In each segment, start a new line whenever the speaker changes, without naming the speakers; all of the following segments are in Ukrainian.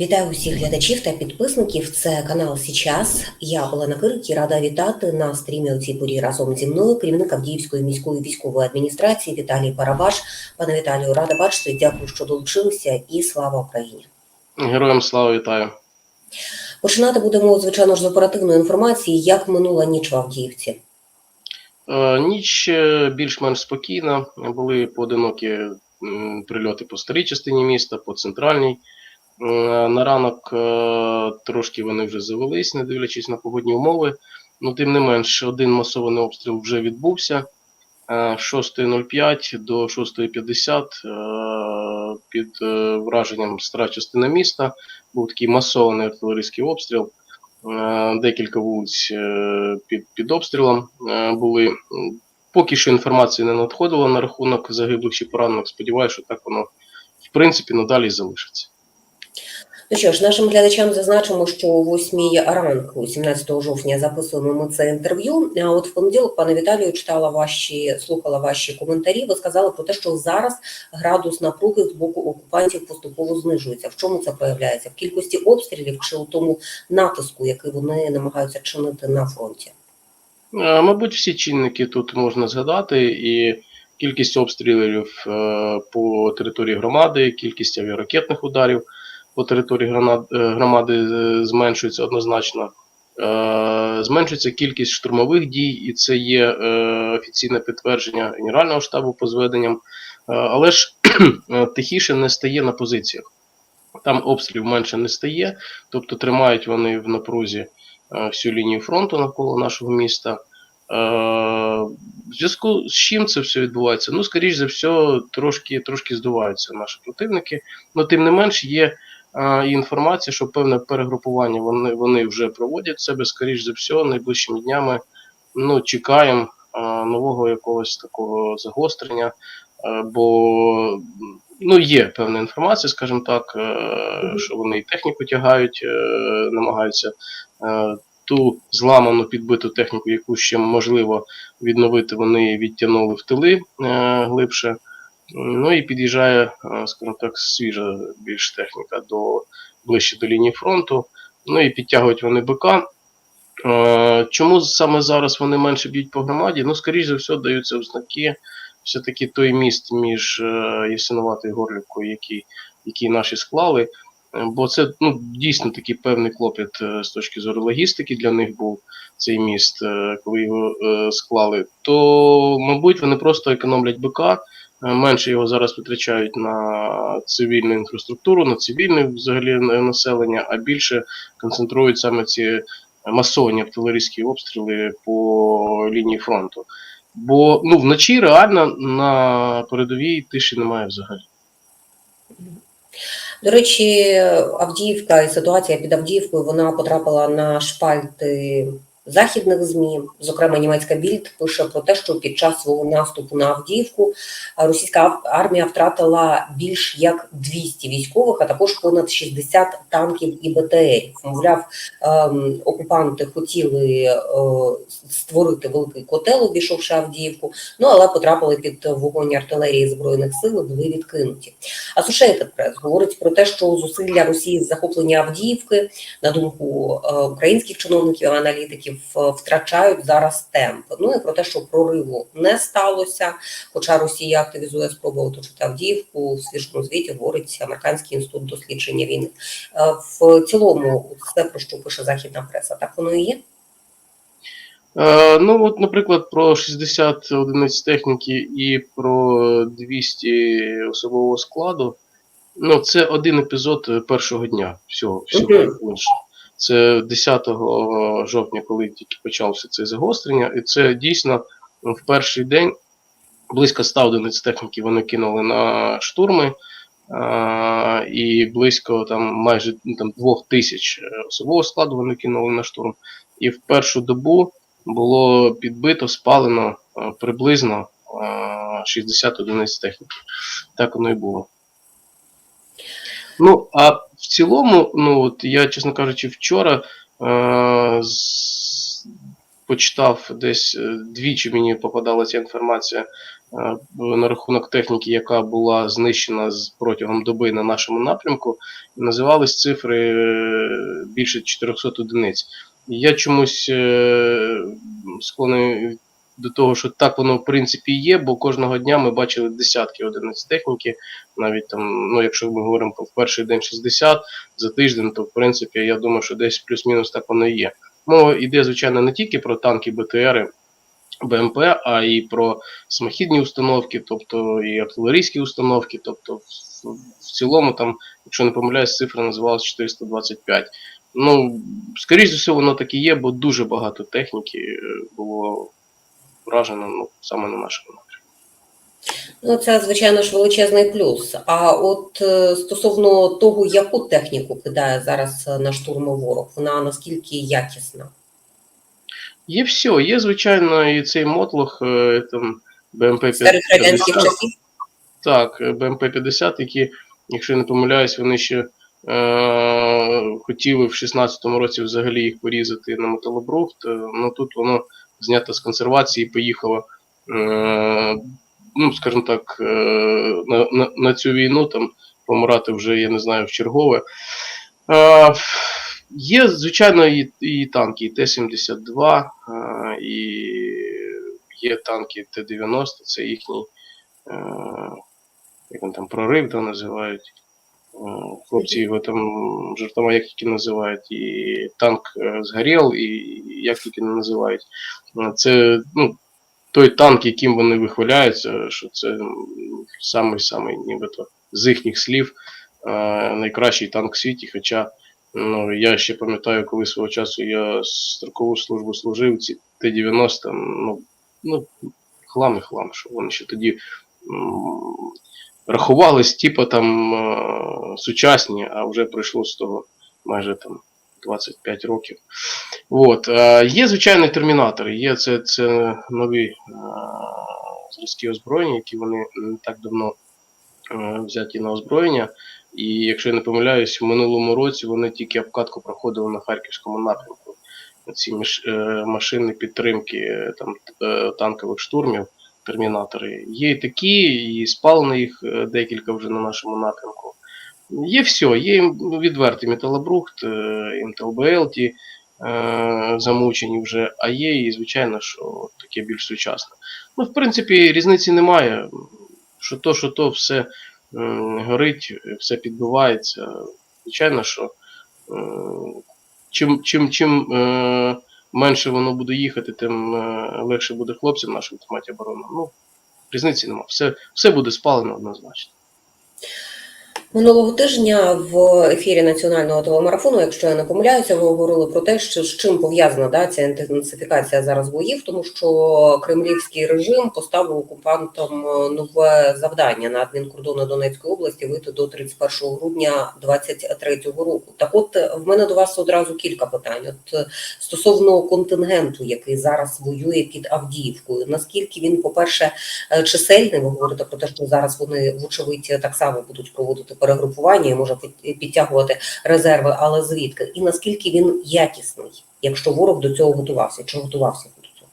Вітаю усіх глядачів та підписників. Це канал Січас. Я Олена Кирик і рада вітати на стрімі у цій порі разом зі мною керівник Авдіївської міської військової адміністрації Віталій Барабаш. Пане Віталію, рада бачити. Дякую, що долучилися, і слава Україні.
Героям слава вітаю.
Починати будемо звичайно ж з оперативної інформації, як минула ніч в Авдіївці.
Е, Ніч е, більш-менш спокійна. Були поодинокі прильоти по старій частині міста, по центральній. Е, На ранок е, трошки вони вже завелись, не дивлячись на погодні умови. Ну, тим не менш, один масований обстріл вже відбувся. Е, З 6.05 до 6.50 е, під е, враженням стара частина міста був такий масований артилерійський обстріл. Е, Декілька вулиць е, під, під обстрілом е, були. Поки що інформації не надходило на рахунок загиблих чи поранених. Сподіваюся, що так воно в принципі надалі залишиться.
Ну що ж, нашим глядачам зазначимо, що о 8 ранку, 17 жовтня, записуємо ми це інтерв'ю. А от в понеділок, пане Віталію, читала ваші, слухала ваші коментарі. Ви сказали про те, що зараз градус напруги з боку окупантів поступово знижується. В чому це проявляється? В кількості обстрілів чи у тому натиску, який вони намагаються чинити на фронті?
Е, Мабуть, всі чинники тут можна згадати, і кількість обстрілів е, по території громади, кількість авіаракетних ударів по території е, громади е, зменшується однозначно. Е, Зменшується кількість штурмових дій, і це є офіційне підтвердження Генерального штабу по зведенням. Але ж тихіше не стає на позиціях. Там обстрілів менше не стає, тобто тримають вони в напрузі всю лінію фронту навколо нашого міста. В зв'язку з чим це все відбувається? Ну, скоріш за все, трошки, трошки здуваються наші противники. Ну, тим не менш, є і інформація, що певне перегрупування вони, вони вже проводять себе, скоріш за все, найближчими днями ну, чекаємо нового якогось такого загострення, бо ну, є певна інформація, скажімо так, е, що вони і техніку тягають, е, намагаються е, ту зламану підбиту техніку, яку ще можливо відновити, вони відтягнули в тили глибше. Ну і під'їжджає, е, скажімо так, свіжа більш техніка до ближче до лінії фронту. Ну і підтягують вони БК. Е, Чому саме зараз вони менше б'ють по громаді? Ну, скоріш за все, даються ознаки. Все-таки той міст між е, Ясиноватою і Горлівкою, який, який наші склали. Бо це ну, дійсно такий певний клопіт з точки зору логістики для них був цей міст, коли його склали. То, мабуть, вони просто економлять БК, менше його зараз витрачають на цивільну інфраструктуру, на цивільне взагалі е, населення, а більше концентрують саме ці масовані артилерійські обстріли по лінії фронту. Бо ну, вночі реально на передовій тиші немає взагалі.
До речі, Авдіївка і ситуація під Авдіївкою вона потрапила на шпальти західних змі. Зокрема, німецька більд пише про те, що під час свого наступу на Авдіївку російська армія втратила більш як 200 військових, а також понад 60 танків і БТРів. Мовляв, ем, окупанти хотіли е, створити великий котел, обійшовши Авдіївку, ну але потрапили під вогонь артилерії збройних сил, були відкинуті. А Associated Press говорить про те, що зусилля Росії з захоплення Авдіївки, на думку е, українських чиновників аналітиків, втрачають зараз темп. Ну і про те, що прориву не сталося. Хоча Росія активізує спробу оточити Авдіївку, у свіжому звіті говорить американський інститут дослідження війни. Е, В цілому, все про що пише західна преса, так воно і є.
Е, ну, от, наприклад, про 60 одиниць техніки і про 200 особового складу. Ну, це один епізод першого дня. Всього, всього інше. Це 10 жовтня, коли тільки почався це загострення, і це дійсно в перший день близько 100 одиниць техніки вони кинули на штурми, а, і близько там майже ну, там, 2 тисяч е, особового складу вони кинули на штурм. І в першу добу було підбито, спалено е, приблизно е, 60 одиниць техніки. Так воно і було. Ну, а в цілому, ну от я, чесно кажучи, вчора е, з, почитав десь е, двічі мені попадалася інформація е, на рахунок техніки, яка була знищена з протягом доби на нашому напрямку. Називались цифри е, більше 400 одиниць. Я чомусь е, склонний до того, що так воно в принципі є, бо кожного дня ми бачили десятки одиниць техніки, навіть там, ну якщо ми говоримо в перший день 60 за тиждень, то в принципі я думаю, що десь плюс-мінус так воно і є. Мова йде, звичайно, не тільки про танки, БТРи, БМП, а і про самохідні установки, тобто і артилерійські установки, тобто в, в цілому там, якщо не помиляюсь, цифра називалась 425. Ну, скоріш за все, воно так і є, бо дуже багато техніки е, було вражено ну, саме на нашому напрямку.
Ну, це, звичайно ж, величезний плюс. А от е, стосовно того, яку техніку кидає зараз е, на штурм ворог, вона наскільки якісна?
Є все, є, звичайно, і цей мотлох, е, там, БМП
Серед радянських часів?
Так, БМП-50, які, якщо я не помиляюсь, вони ще е, хотіли в 16-му році взагалі їх порізати на металобрухт. Ну тут воно знято з консервації поїхало, е, ну, скажімо так, е, на, на, на цю війну там помирати вже, я не знаю, в чергове. Е, є, звичайно, і, і танки, і Т-72, е, і є танки Т-90, це їхній. Як він там прорив то називають. Хлопці його там жартома як тільки називають, і танк е, згорів, і як тільки не називають. Е, Це ну, той танк, яким вони вихваляються, що це самий-самий, нібито з їхніх слів, е, найкращий танк в світі. Хоча ну, я ще пам'ятаю, коли свого часу я строкову службу служив, ці Т-90, ну, ну, хлам і хлам, що вони ще тоді рахувались, типу там е, сучасні, а вже пройшло з того майже там 25 років. От. Е, є звичайні термінатори, є це, це нові е, зразки озброєння, які вони не так давно взяті на озброєння. І якщо я не помиляюсь, в минулому році вони тільки обкатку проходили на харківському напрямку. Ці машини підтримки там, танкових штурмів, термінатори. Є і такі, і спалено їх е, декілька вже на нашому напрямку. Є все, є відвертий металобрухт, е, МТЛБЛ, ті е, замучені вже, а є і, звичайно, що таке більш сучасне. Ну, в принципі, різниці немає. Що то, що то, все горить, все підбивається. Звичайно, що чим, чим, чим менше воно буде їхати, тим е, легше буде хлопцям нашим тримати оборону. Ну, різниці нема. Все, все буде спалено однозначно.
Минулого тижня в ефірі національного телемарафону, якщо я не помиляюся, ви говорили про те, що з чим пов'язана да, ця інтенсифікація зараз боїв, тому що кремлівський режим поставив окупантам е, нове завдання на адмінкордони Донецької області вийти до 31 грудня 2023 року. Так, от в мене до вас одразу кілька питань. От е, стосовно контингенту, який зараз воює під Авдіївкою, наскільки він, по-перше, е, чисельний, ви говорите про те, що зараз вони вочевидь так само будуть проводити перегрупування і може підтягувати резерви, але звідки? І наскільки він якісний, якщо ворог до цього готувався, чи готувався до цього?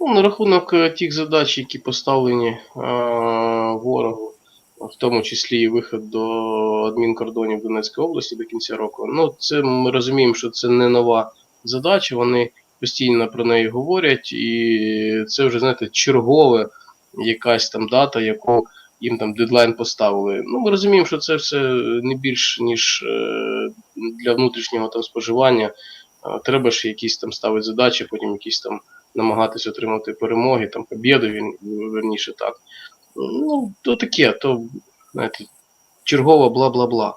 Ну, на рахунок е, тих задач, які поставлені е, ворогу, в тому числі і вихід до адмінкордонів Донецької області до кінця року. Ну, це ми розуміємо, що це не нова задача. Вони постійно про неї говорять, і це вже знаєте чергове якась там дата, яку їм там дедлайн поставили. Ну, ми розуміємо, що це все не більш ніж е, для внутрішнього там споживання. Треба ж якісь там ставити задачі, потім якісь там намагатись отримати перемоги, там побіду, верніше так. Ну, то таке, то знаєте, чергово бла-бла-бла.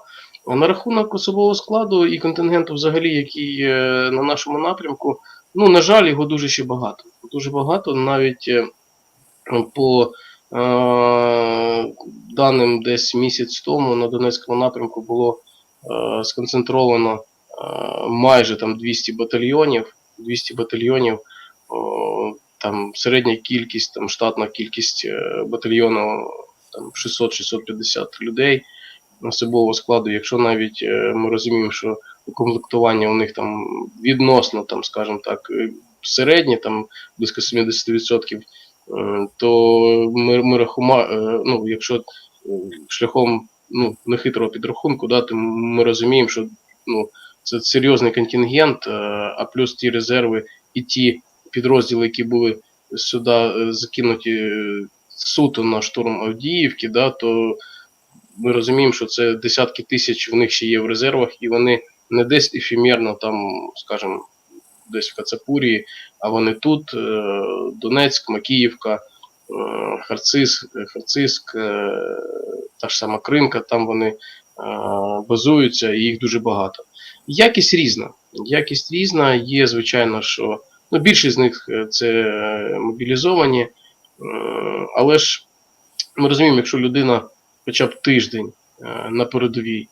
А на рахунок особового складу і контингенту, взагалі, який на нашому напрямку, ну, на жаль, його дуже ще багато. Дуже багато, навіть е, по даним десь місяць тому на Донецькому напрямку було е, сконцентровано е, майже там 200 батальйонів. 200 батальйонів, там середня кількість, там штатна кількість е, батальйону там 600-650 людей особового складу. Якщо навіть е, ми розуміємо, що укомплектування у них там відносно, там, скажімо так, е, середні, там близько 70%, е, то ми, ми рахума, е, ну, якщо е, шляхом ну, нехитрого підрахунку, да, то ми розуміємо, що ну, це серйозний контингент, е, а плюс ті резерви і ті підрозділи, які були сюди закинуті суто на штурм Авдіївки, да, то ми розуміємо, що це десятки тисяч в них ще є в резервах, і вони не десь ефемерно там, скажімо, десь в Кацапурії, а вони тут, е, Донецьк, Макіївка, е, Харциск, Харциск, е, та ж сама Кримка, там вони базуються, і їх дуже багато. Якість різна. Якість різна, є, звичайно, що ну, більшість з них це мобілізовані, але ж ми розуміємо, якщо людина хоча б тиждень на передовій,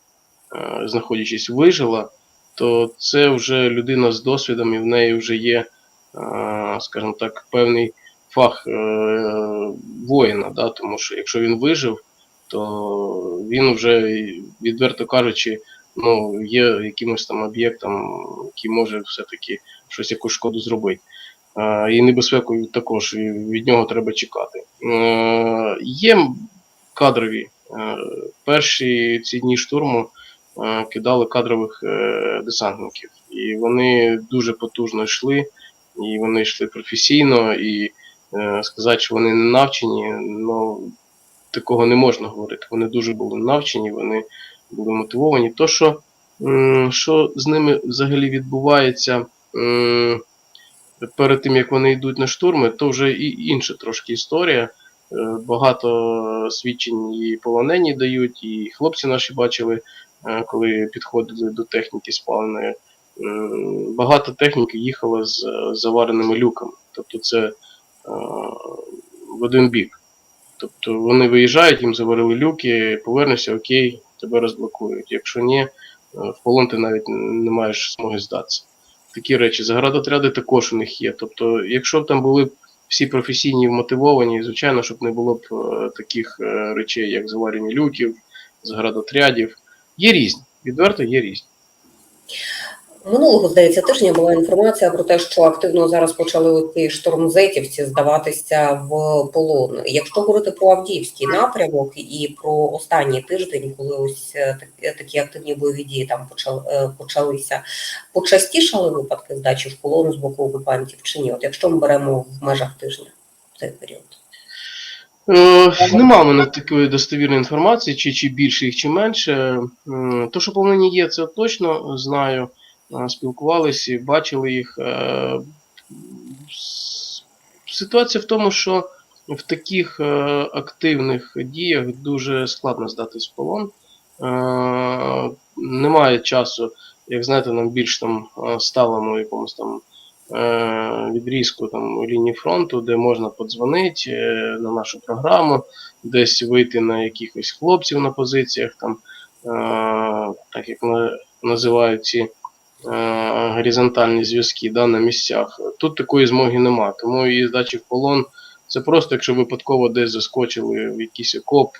знаходячись, вижила, то це вже людина з досвідом, і в неї вже є, е, скажімо так, певний фах е, воїна. Да? Тому що якщо він вижив, то він вже, відверто кажучи, ну, є якимось там об'єктом, який може все-таки щось якусь шкоду зробити. Е, І небезпеку також від нього треба чекати. Є кадрові. Перші ці дні штурму кидали кадрових е, десантників. І вони дуже потужно йшли, і вони йшли професійно, і е, сказати, що вони не навчені, ну такого не можна говорити. Вони дуже були навчені, вони були мотивовані. То, що, що з ними взагалі відбувається перед тим, як вони йдуть на штурми, то вже і інша трошки історія. Е, Багато свідчень і полонені дають, і хлопці наші бачили, е, коли підходили до техніки спаленої. Багато техніки їхало з е, завареними люками. Тобто це е, в один бік. Тобто вони виїжджають, їм заварили люки, повернешся, окей, тебе розблокують. Якщо ні, е, в полон ти навіть не маєш змоги здатися. Такі речі. Заградотряди також у них є. Тобто, якщо б там були всі професійні і вмотивовані, звичайно, щоб не було б е, таких е, речей, як заварені люків, заградотрядів. Є різні. Відверто є різні.
Минулого, здається, тижня була інформація про те, що активно зараз почали ці штормзетівці здаватися в полон. Якщо говорити про Авдіївський напрямок і про останній тиждень, коли ось е, так- такі активні бойові дії там почали, е, почалися, почастішали випадки здачі в полон з боку окупантів чи ні? От якщо ми беремо в межах тижня цей період.
Е, нема в мене такої достовірної інформації, чи, чи більше їх, чи менше. То, що полонені є, це точно знаю. Е, Спілкувалися, бачили їх. Е, Ситуація в тому, що в таких е, активних діях дуже складно здатись в полон. Е, Немає часу, як знаєте, нам більш там е, сталому якомусь там е, відрізку там лінії фронту, де можна подзвонити е, на нашу програму, десь вийти на якихось хлопців на позиціях, там, е, так як називають ці е, горизонтальні зв'язки да, на місцях. Тут такої змоги нема. Тому її здачі в полон це просто, якщо випадково десь заскочили в якийсь окоп,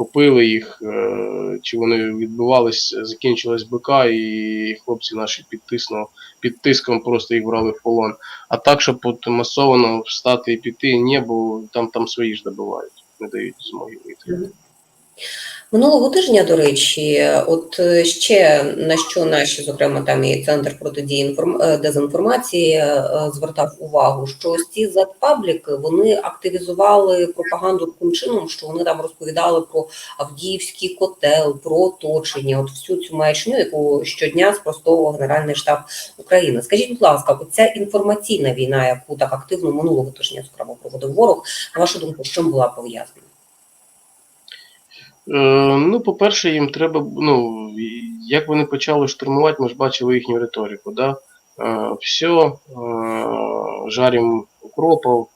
вхопили їх, е, чи вони відбивались, закінчилась БК, і хлопці наші під, тисну- під тиском просто їх брали в полон. А так, щоб от масовано встати і піти, ні, бо там, там свої ж добивають, не дають змоги вийти.
Минулого тижня, до речі, от е, ще на що наші, зокрема, там і центр протидії е, дезінформації е, звертав увагу, що ось ці зет-пабліки вони активізували пропаганду таким чином, що вони там розповідали про Авдіївський котел, про оточення, от всю цю маячню, яку щодня спростовував Генеральний штаб України. Скажіть, будь ласка, оця інформаційна війна, яку так активно минулого тижня, зокрема, проводив ворог, на вашу думку, з чим була пов'язана?
Е, ну, по-перше, їм треба, ну, як вони почали штурмувати, ми ж бачили їхню риторику, да? Е, все, жарім укропов,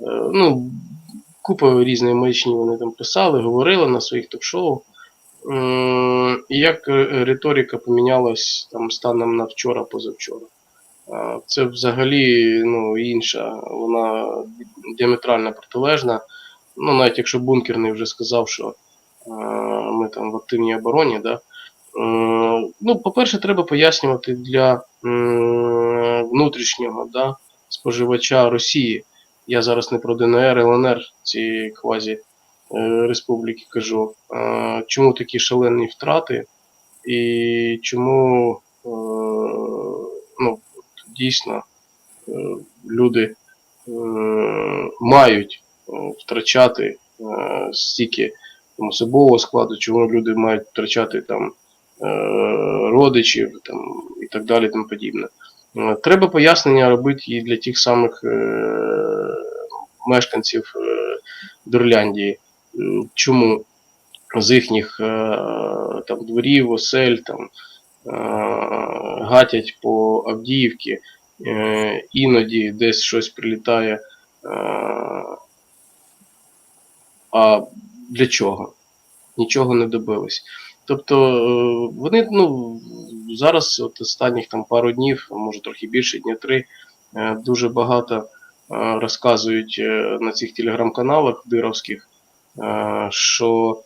е, ну, купа різної маячні вони там писали, говорили на своїх ток-шоу. І як риторика помінялась там станом на вчора, позавчора. Е, Це взагалі ну, інша, вона діаметрально протилежна. Ну, навіть якщо бункерний вже сказав, що ми там в активній обороні, да. Е, Ну, по-перше, треба пояснювати для внутрішнього да, споживача Росії. Я зараз не про ДНР, ЛНР, ці квазі е, республіки кажу. Е, чому такі шалені втрати, і чому е, ну, дійсно е, люди е, мають е, втрачати е, стільки там, особового складу, чому люди мають втрачати там е, родичів там, і так далі, тому подібне. Е, Треба пояснення робити і для тих самих е, мешканців Дурляндії. Чому з їхніх там, дворів, осель там, гатять по Авдіївці, е, іноді десь щось прилітає. А для чого? Нічого не добились. Тобто е, вони ну, зараз, от останніх там пару днів, може трохи більше, дня три, е, дуже багато е, розказують на цих телеграм-каналах дировських, що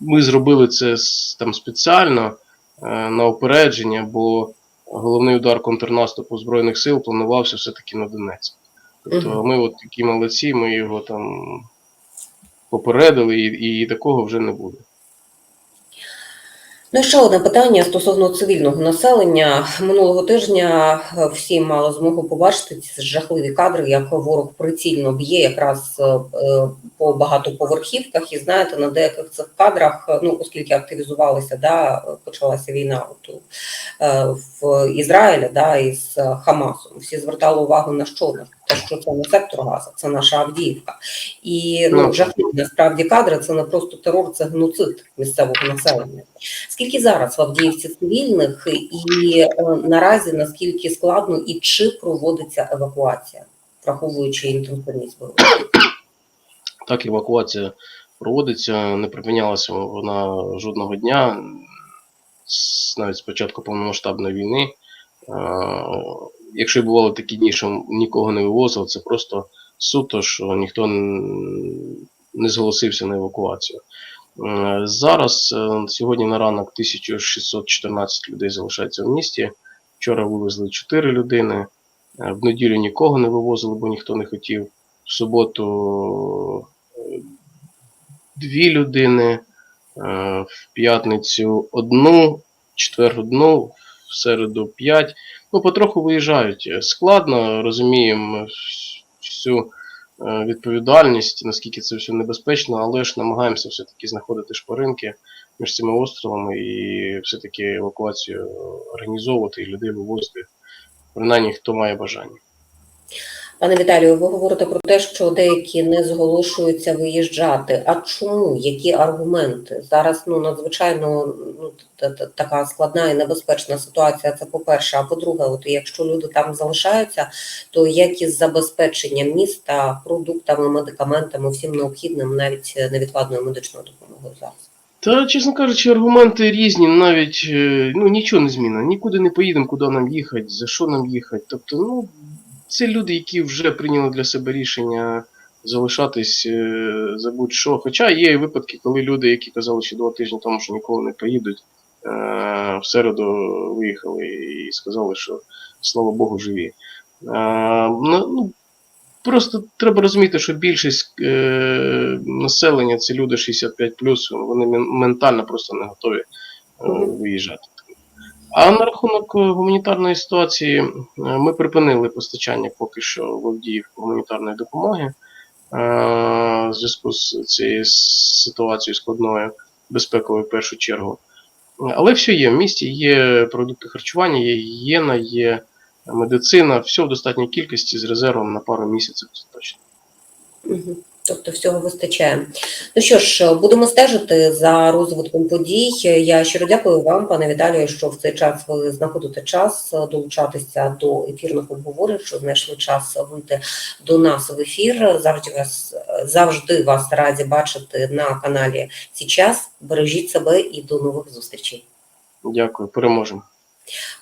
ми зробили це там спеціально на опередження, бо головний удар контрнаступу Збройних сил планувався все-таки на Донецьк. Тобто ми от такі молодці, ми його там попередили, і, і такого вже не буде.
Ну, і ще одне питання стосовно цивільного населення. Минулого тижня е, всі мали змогу побачити ці жахливі кадри, як ворог прицільно б'є якраз е, по багатоповерхівках. І знаєте, на деяких цих кадрах, е, ну оскільки активізувалася, да, почалася війна от, в Ізраїлі, да, із Хамасом. Всі звертали увагу на що на те, що це не сектор Газа, це наша Авдіївка. І ну,
Ну.
жахливі насправді кадри це не просто терор, це геноцид місцевого населення. Скільки зараз в Авдіївці цивільних, і е, наразі наскільки складно і чи проводиться евакуація, враховуючи інтенсивність бойових?
Так, евакуація проводиться, не припинялася вона жодного дня, навіть з початку повномасштабної війни. Якщо бували такі дні, що нікого не вивозив, це просто суто, що ніхто не зголосився на евакуацію. Зараз, е, сьогодні на ранок, 1614 людей залишається в місті. Вчора вивезли 4 людини. Е, В неділю нікого не вивозили, бо ніхто не хотів. В суботу е, дві людини, в п'ятницю одну, в четвер одну, в середу п'ять. Ну, потроху виїжджають. Складно, розуміємо всю е, відповідальність, наскільки це все небезпечно, але ж намагаємося все-таки знаходити шпаринки між цими островами і все-таки евакуацію організовувати і людей вивозити, принаймні хто має бажання.
Пане Віталію, ви говорите про те, що деякі не зголошуються виїжджати. А чому? Які аргументи? Зараз ну надзвичайно ну, та- та- така складна і небезпечна ситуація. Це по-перше. А по-друге, от якщо люди там залишаються, то як із забезпеченням міста продуктами, медикаментами, всім необхідним, навіть невідкладною медичною допомогою зараз?
Та, чесно кажучи, аргументи різні, навіть е, ну, нічого не змінено. Нікуди не поїдемо, куди нам їхати, за що нам їхати. Тобто, ну, це люди, які вже прийняли для себе рішення залишатись е, за будь-що. Хоча є і випадки, коли люди, які казали ще два тижні тому, що ніколи не поїдуть, е, в середу виїхали і сказали, що слава Богу, живі. Е, ну, ну, Просто треба розуміти, що більшість е, населення це люди 65 вони ментально просто не готові е, виїжджати. А на рахунок е, гуманітарної ситуації, е, ми припинили постачання поки що в Авдіївку гуманітарної допомоги е, в зв'язку з цією ситуацією складною, безпековою в першу чергу. Але все є в місті, є продукти харчування, є гігієна, є медицина, все в достатній кількості з резервом на пару місяців це точно.
Тобто всього вистачає. Ну що ж, будемо стежити за розвитком подій. Я щиро дякую вам, пане Віталію, що в цей час ви знаходите час долучатися до ефірних обговорень, що знайшли час вийти до нас в ефір. Завжди вас завжди вас раді бачити на каналі Січас. Бережіть себе і до нових зустрічей.
Дякую, переможемо.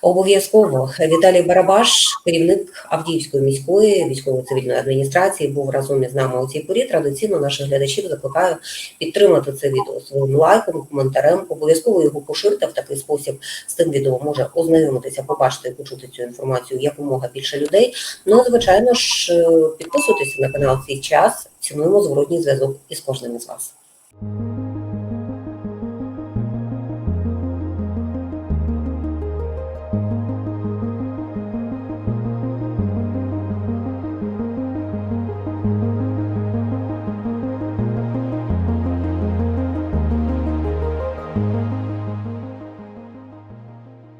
Обов'язково Віталій Барабаш, керівник Авдіївської міської військово-цивільної адміністрації, був разом із нами у цій порі. Традиційно наших глядачів закликаю підтримати це відео своїм лайком, коментарем. Обов'язково його поширте в такий спосіб. З тим відео може ознайомитися, побачити і почути цю інформацію якомога більше людей. Ну, звичайно ж, підписуйтесь на канал цей час. Цінуємо зворотній зв'язок із кожним із вас.